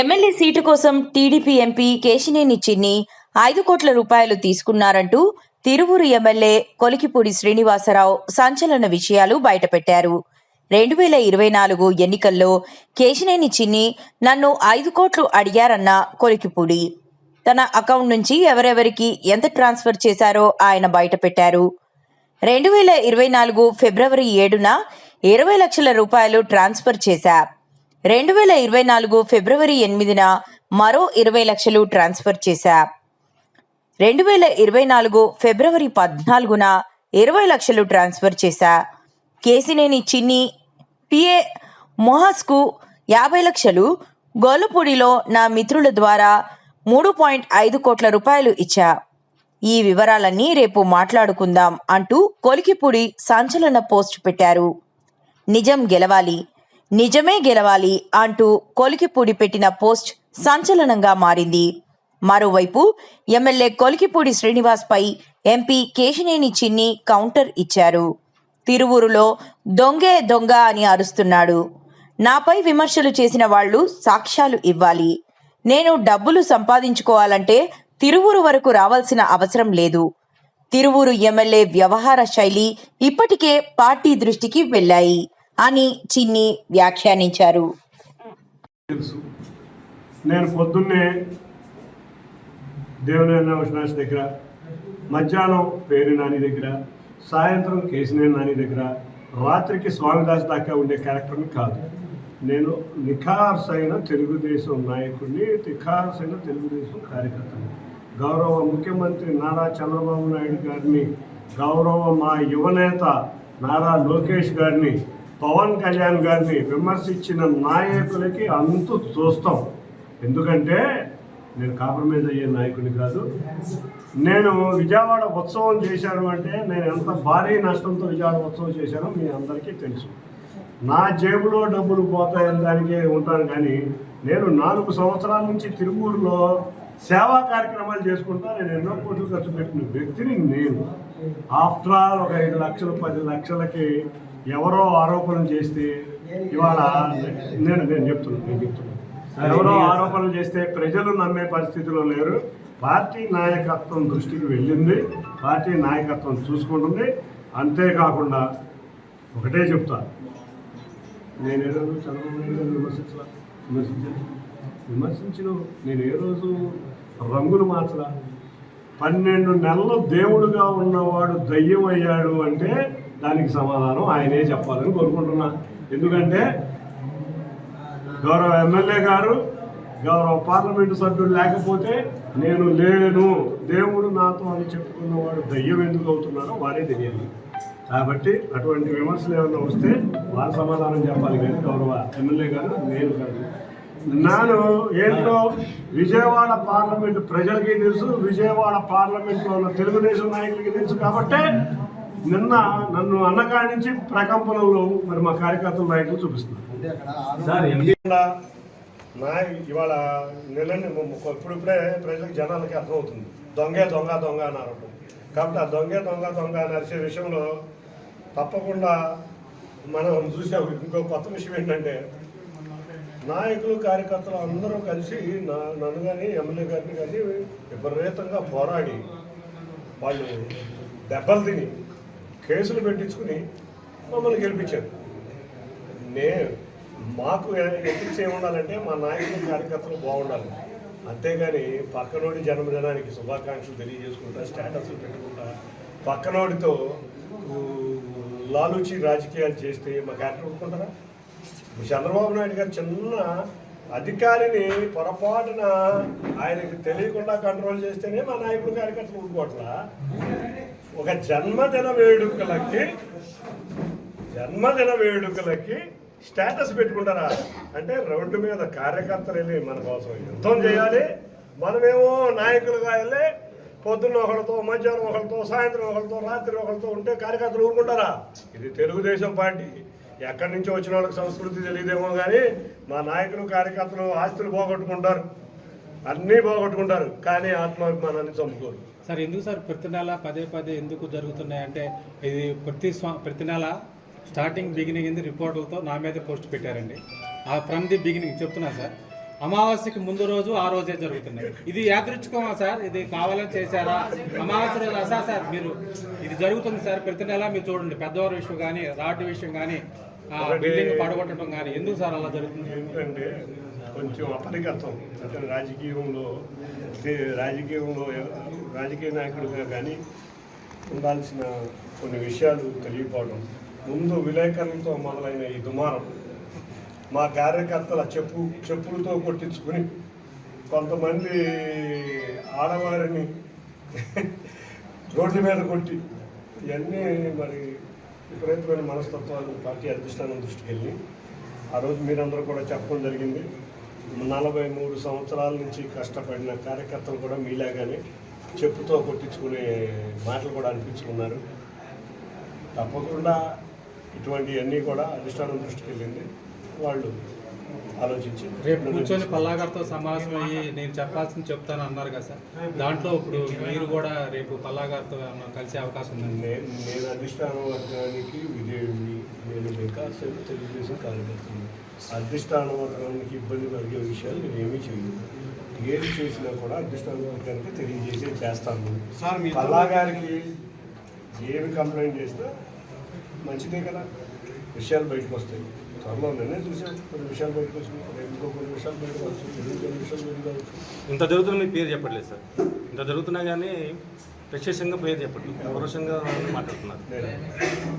MLA seat కోసం TDP MP Kesineni Chinni ఐదు కోట్ల రూపాయలు తీసుకున్నారంటూ తిరువురు ఎమ్మెల్యే కొలికిపూడి శ్రీనివాసరావు సంచలన విషయాలు బయటపెట్టారు. రెండు వేల ఇరవై నాలుగు ఎన్నికల్లో కేశినేని చిన్ని నన్ను ఐదు కోట్లు అడిగారన్న కొలికిపూడి. తన అకౌంట్ నుంచి ఎవరెవరికి ఎంత ట్రాన్స్ఫర్ చేశారో ఆయన బయటపెట్టారు. రెండు వేల ఇరవై నాలుగు ఫిబ్రవరి ఏడున ఇరవై లక్షల రూపాయలు ట్రాన్స్ఫర్ చేశా. రెండు వేల ఇరవై నాలుగు ఫిబ్రవరి ఎనిమిదిన మరో ఇరవై లక్షలు ట్రాన్స్ఫర్ చేశా. రెండు వేల ఇరవై నాలుగు ఫిబ్రవరి పద్నాలుగున ఇరవై లక్షలు ట్రాన్స్ఫర్ చేశా. కేసినేని చిన్ని పిఏ మొహాస్కు యాభై లక్షలు గోలుపూడిలో నా మిత్రుల ద్వారా మూడు పాయింట్ ఐదు కోట్ల రూపాయలు ఇచ్చా. ఈ వివరాలన్నీ రేపు మాట్లాడుకుందాం అంటూ కొలికిపూడి సంచలన పోస్ట్ పెట్టారు. నిజం గెలవాలి. నిజమే గెలవాలి అంటూ కొలికిపూడి పెట్టిన పోస్ట్ సంచలనంగా మారింది. మరోవైపు ఎమ్మెల్యే కొలికిపూడి శ్రీనివాస్ పై ఎంపీ కేశినేని చిన్ని కౌంటర్ ఇచ్చారు. తిరువూరులో దొంగే దొంగ అని అరుస్తున్నాడు. నాపై విమర్శలు చేసిన వాళ్ళు సాక్ష్యాలు ఇవ్వాలి. నేను డబ్బులు సంపాదించుకోవాలంటే తిరువూరు వరకు రావాల్సిన అవసరం లేదు. తిరువూరు ఎమ్మెల్యే వ్యవహార శైలి ఇప్పటికే పార్టీ దృష్టికి వెళ్ళాయి. అని చిన్ని వ్యాఖ్యానించారు. తెలుసు. నేను పొద్దున్నే దేవనారాయణ విశ్వనాథ్ దగ్గర మధ్యాహ్నం పేరు నాని దగ్గర సాయంత్రం కేసినేని నాని దగ్గర రాత్రికి స్వామిదాస్ దాకా ఉండే క్యారెక్టర్ని కాదు. నేను నిఖార్సైన తెలుగుదేశం నాయకుడిని నిఖార్సైన తెలుగుదేశం కార్యకర్తని. గౌరవ ముఖ్యమంత్రి నారా చంద్రబాబు నాయుడు గారిని గౌరవ మా యువనేత నారా లోకేష్ గారిని పవన్ కళ్యాణ్ గారిని విమర్శించిన నాయకులకి అంతు చూస్తాం. ఎందుకంటే నేను కాంప్రమైజ్ అయ్యే నాయకుడిని కాదు. నేను విజయవాడ ఉత్సవం చేశాను అంటే నేను ఎంత భారీ నష్టంతో విజయవాడ ఉత్సవం చేశానో మీ అందరికీ తెలుసు. నా జేబులో డబ్బులు పోతాయని దానికే ఉంటాను కానీ నేను నాలుగు సంవత్సరాల నుంచి తిరుపూరులో సేవా కార్యక్రమాలు చేసుకుంటా నేను ఎన్నో కోట్లు ఖర్చు పెట్టిన వ్యక్తిని నేను. ఆఫ్టర్ ఆల్ ఒక ఐదు లక్షలు పది లక్షలకి ఎవరో ఆరోపణలు చేస్తే ఇవాళ నేను నేను చెప్తున్నాను నేను చెప్తున్నాను ఎవరో ఆరోపణలు చేస్తే ప్రజలు నమ్మే పరిస్థితిలో లేరు. పార్టీ నాయకత్వం దృష్టికి వెళ్ళింది. పార్టీ నాయకత్వం చూసుకుంటుంది. అంతేకాకుండా ఒకటే చెప్తా. నేను ఏ రోజు చంద్రబాబు నాయుడు విమర్శించలా? విమర్శించాను. విమర్శించిన. నేను ఏ రోజు రంగులు మార్చలా? పన్నెండు నెలలు దేవుడుగా ఉన్నవాడు దయ్యం అయ్యాడు అంటే దానికి సమాధానం ఆయనే చెప్పాలని కోరుకుంటున్నా. ఎందుకంటే గౌరవ ఎమ్మెల్యే గారు గౌరవ పార్లమెంటు సభ్యుడు లేకపోతే నేను లేను. దేవుడు నాతో అని చెప్పుకున్నవాడు దయ్యం ఎందుకు అవుతున్నారో వారే తెలియాలి. కాబట్టి అటువంటి విమర్శలు ఏమైనా వస్తే వారు సమాధానం చెప్పాలి. కానీ గౌరవ ఎమ్మెల్యే గారు నేను కాదు. నాను ఏంటో విజయవాడ పార్లమెంట్ ప్రజలకి తెలుసు. విజయవాడ పార్లమెంట్లో ఉన్న తెలుగుదేశం నాయకులకి తెలుసు. కాబట్టే నిన్న నన్ను అన్నకాడి నుంచి ప్రకంపనలో మరి మా కార్యకర్తల నాయకులు చూపిస్తున్నారు. నా ఇవాళ నిన్న ఇప్పుడిప్పుడే ప్రజలకు జనాలకి అర్థమవుతుంది. దొంగే దొంగ దొంగ అని అనడం కాబట్టి ఆ దొంగే దొంగ దొంగ అని అరిచే విషయంలో తప్పకుండా మనం చూసాం. ఇంకో కొత్త విషయం ఏంటంటే నాయకులు కార్యకర్తలు అందరూ కలిసి నా నన్ను కానీ ఎమ్మెల్యే గారిని కానీ విపరీతంగా పోరాడి వాళ్ళు దెబ్బలు తిని కేసులు పెట్టించుకుని మమ్మల్ని గెలిపించారు. నే మాకు ఎథిక్స్ ఏముండాలంటే మా నాయకులు కార్యకర్తలు బాగుండాలి. అంతేగాని పక్కనోడి జన్మదినానికి శుభాకాంక్షలు తెలియజేసుకుంటా స్టేటస్లు పెట్టుకుంటా పక్కనోడితో లాలూచి రాజకీయాలు చేస్తే మా క్యారెక్టర్ ఒప్పుకుంటారా? చంద్రబాబు నాయుడు గారు చిన్న అధికారిని పొరపాటున ఆయనకి తెలియకుండా కంట్రోల్ చేస్తేనే మా నాయకుడు కార్యకర్తలు ఊరుకోవట్లా? ఒక జన్మదిన వేడుకలకి జన్మదిన వేడుకలకి స్టేటస్ పెట్టుకుంటారా? అంటే రోడ్డు మీద కార్యకర్తలు వెళ్ళి మన కోసం యుద్ధం చేయాలి. మనమేమో నాయకులుగా వెళ్ళి పొద్దున్న ఒకరితో మధ్యాహ్నం ఒకరితో సాయంత్రం ఒకరితో రాత్రి ఒకరితో ఉంటే కార్యకర్తలు ఊరుకుంటారా? ఇది తెలుగుదేశం పార్టీ. ఎక్కడి నుంచో వచ్చిన వాళ్ళకి సంస్కృతి తెలియదేమో కానీ మా నాయకులు కార్యకర్తలు ఆస్తులు పోగొట్టుకుంటారు. అన్నీ పోగొట్టుకుంటారు. కానీ ఆత్మాభిమానాన్ని చంపుకోరు. సార్ ఎందుకు సార్ ప్రతి నెల పదే పదే ఎందుకు జరుగుతున్నాయి అంటే ఇది ప్రతి ప్రతి నెల స్టార్టింగ్ బిగినింగ్ రిపోర్టులతో నా మీద పోస్ట్ పెట్టారండి. ఆ ఫ్రమ్ ది బిగినింగ్ చెప్తున్నా సార్. అమావాస్యకి ముందు రోజు ఆ రోజే జరుగుతున్నాయి. ఇది యాదృచ్ఛికమా సార్? ఇది కావాలని చేశారా? అమావాస్య రోజు అసా సార్ మీరు ఇది జరుగుతుంది సార్ ప్రతి నెల మీరు చూడండి. పెద్దవారి విషయం కానీ రాటి విషయం కానీ బిల్డింగ్ పడగొట్టడం కానీ ఎందుకు సార్ అలా జరుగుతుంది? ఏంటంటే కొంచెం అపరిగతం అంటే రాజకీయంలో రాజకీయంలో రాజకీయ నాయకుడిగా కానీ ఉండాల్సిన కొన్ని విషయాలు తెలియకపోవడం ముందు విలేకరులతో మొదలైన ఈ దుమారం మా కార్యకర్తల చెప్పు చెప్పులతో కొట్టించుకుని కొంతమంది ఆడవారిని రోడ్డు మీద కొట్టి ఇవన్నీ మరి విపరీతమైన మనస్తత్వాలు పార్టీ అధిష్టానం దృష్టికి వెళ్ళి ఆ రోజు మీరందరూ కూడా చెప్పడం జరిగింది. నలభై మూడు సంవత్సరాల నుంచి కష్టపడిన కార్యకర్తలు కూడా మీలాగానే చెప్పుతో కొట్టించుకునే మాటలు కూడా అనిపించుకున్నారు. తప్పకుండా ఇటువంటివన్నీ కూడా అధిష్టానం దృష్టికి వెళ్ళింది. వాళ్ళు ఆలోచించి రేపు కూర్చొని పల్లాగారితో సమావేశం అయ్యి నేను చెప్పాల్సింది చెప్తాను అన్నారు కదా సార్. దాంట్లో ఇప్పుడు మీరు కూడా రేపు పల్లాగారితో ఏమన్నా కలిసే అవకాశం ఉంది? నేను నేను అధిష్టానం వర్గానికి విజయుడిని నేను వికాస్ తెలుగుదేశం కార్యకర్తను. అధిష్టాన వర్గానికి ఇబ్బంది కలిగే విషయాలు నేను ఏమీ చేయను. ఏది చేసినా కూడా అధిష్టాన వర్గానికి తెలియజేసే చేస్తాను. సార్ మీ పల్లా గారికి ఏమి కంప్లైంట్ చేసినా మంచిదే కదా. విషయాలు బయటకు వస్తాయి త్వరలో కొన్ని విషయాలు బయటకు వచ్చినాయి రేపు కొన్ని విషయాలు బయటకు కొన్ని విషయాలు బయటకు ఇంత జరుగుతున్న మీ పేరు చెప్పట్లేదు సార్ ఇంత జరుగుతున్నా కానీ ప్రత్యక్షంగా పేరు చెప్పట్లేదు పరోక్షంగా మాట్లాడుతున్నారు నేను